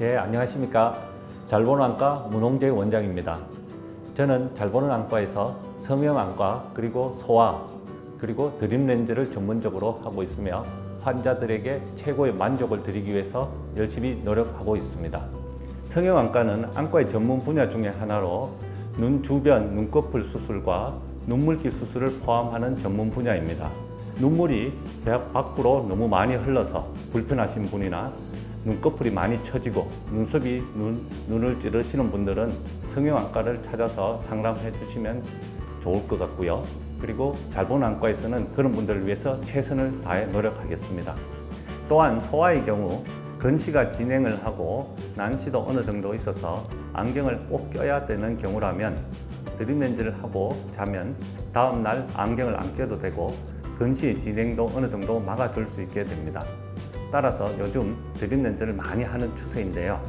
예, 안녕하십니까. 잘 보는 안과 문홍재 원장입니다. 저는 잘 보는 안과에서 성형 안과 그리고 소아 그리고 드림 렌즈를 전문적으로 하고 있으며 환자들에게 최고의 만족을 드리기 위해서 열심히 노력하고 있습니다. 성형 안과는 안과의 전문 분야 중에 하나로 눈 주변 눈꺼풀 수술과 눈물기 수술을 포함하는 전문 분야입니다. 눈물이 배 밖으로 너무 많이 흘러서 불편하신 분이나 눈꺼풀이 많이 처지고 눈썹이 눈, 눈을 찌르시는 분들은 성형안과를 찾아서 상담해 주시면 좋을 것 같고요. 그리고 잘 보는 안과에서는 그런 분들을 위해서 최선을 다해 노력하겠습니다. 또한 소아의 경우 근시가 진행을 하고 난시도 어느 정도 있어서 안경을 꼭 껴야 되는 경우라면 드림 렌즈를 하고 자면 다음 날 안경을 안 껴도 되고 근시 진행도 어느 정도 막아줄 수 있게 됩니다. 따라서 요즘 드림 렌즈를 많이 하는 추세인데요.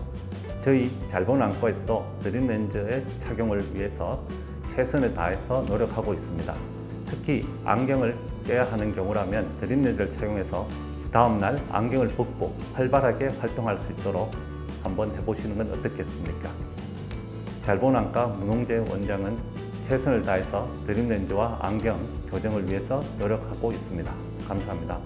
저희 잘 보는 안과에서도 드림 렌즈의 착용을 위해서 최선을 다해서 노력하고 있습니다. 특히 안경을 껴야 하는 경우라면 드림 렌즈를 착용해서 다음날 안경을 벗고 활발하게 활동할 수 있도록 한번 해보시는 건 어떻겠습니까? 잘 보는 안과 문홍재 원장은 최선을 다해서 드림 렌즈와 안경 교정을 위해서 노력하고 있습니다. 감사합니다.